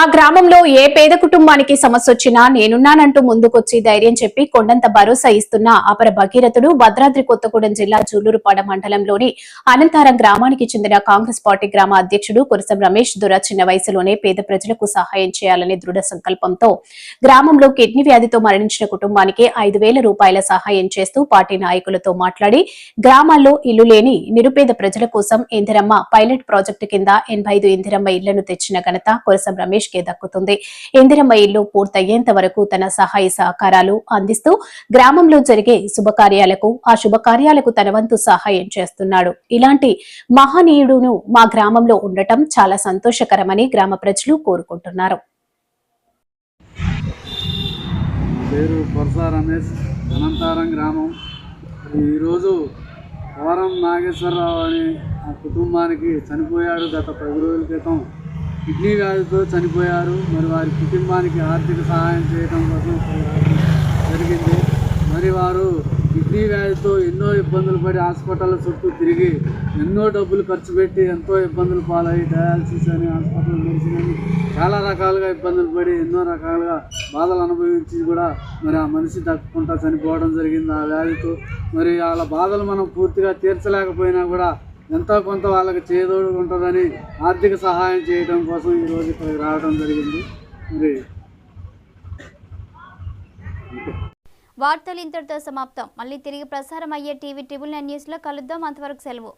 ఆ గ్రామంలో ఏ పేద కుటుంబానికి సమస్య వచ్చినా నేనున్నానంటూ ముందుకొచ్చి ధైర్యం చెప్పి కొండంత భరోసా ఇస్తున్న అపర భగీరథుడు భద్రాద్రి కొత్తగూడెం జిల్లా జూలూరుపాడ మండలంలోని అనంతారం గ్రామానికి చెందిన కాంగ్రెస్ పార్టీ గ్రామ అధ్యక్షుడు కురసం రమేష్ దొర చిన్న వయసులోనే పేద ప్రజలకు సహాయం చేయాలనే దృఢ సంకల్పంతో గ్రామంలో కిడ్నీ వ్యాధితో మరణించిన కుటుంబానికి ఐదు వేల రూపాయల సహాయం చేస్తూ పార్టీ నాయకులతో మాట్లాడి గ్రామాల్లో ఇల్లు లేని నిరుపేద ప్రజల కోసం ఇందిరమ్మ పైలట్ ప్రాజెక్టు కింద ఎనభై ఐదు ఇందిరమ్మ ఇళ్ళను తెచ్చిన ఘనత కురసం రమేష్ కే దక్కుతుంది. ఇందిరమ్మ ఇల్లు పూర్తయ్యేంత వరకు తన సహాయ సహకారాలు అందిస్తూ గ్రామంలో జరిగే శుభకార్యాలకు ఆ శుభకార్యాలకు తన వంతు సహాయం చేస్తున్నాడు. ఇలాంటి మహనీయుడును మా గ్రామంలో ఉండటం చాలా సంతోషకరమని గ్రామ ప్రజలు కోరుకుంటున్నారు. పేరు కొరస రమేష్ అనంతారం గ్రామం. ఈరోజు వరం నాగేశ్వరరావు అనే ఆ కుటుంబానికి చనిపోయాడు గత పది రోజుల క్రితం. కిడ్నీ వ్యాధితో చనిపోయారు. మరి వారి కుటుంబానికి ఆర్థిక సహాయం చేయడం కోసం జరిగింది. మరి వారు కిడ్నీ వ్యాధితో ఎన్నో ఇబ్బందులు పడి హాస్పిటల్ చుట్టూ తిరిగి ఎన్నో డబ్బులు ఖర్చు పెట్టి ఎంతో ఇబ్బందులు పాలయ్యి డయాలసిస్ అని హాస్పిటల్ మెడిసిన్ అని చాలా రకాలుగా ఇబ్బందులు పడి ఎన్నో రకాలుగా బాధలు అనుభవించి కూడా మరి ఆ మనిషి దక్కకుండా చనిపోవడం జరిగింది ఆ వ్యాధితో. మరి వాళ్ళ బాధలు మనం పూర్తిగా తీర్చలేకపోయినా కూడా ఎంతో కొంత వాళ్ళకి చేదోడు ఉంటుందని ఆర్థిక సహాయం చేయడం కోసం ఈరోజు ఇక్కడికి రావడం జరిగింది. మరి వార్తలు ఇంతటితో సమాప్తం. మళ్ళీ తిరిగి ప్రసారం అయ్యే టీవీ ట్రిబుల్ నైన్ న్యూస్లో కలుద్దాం. అంతవరకు సెలవు.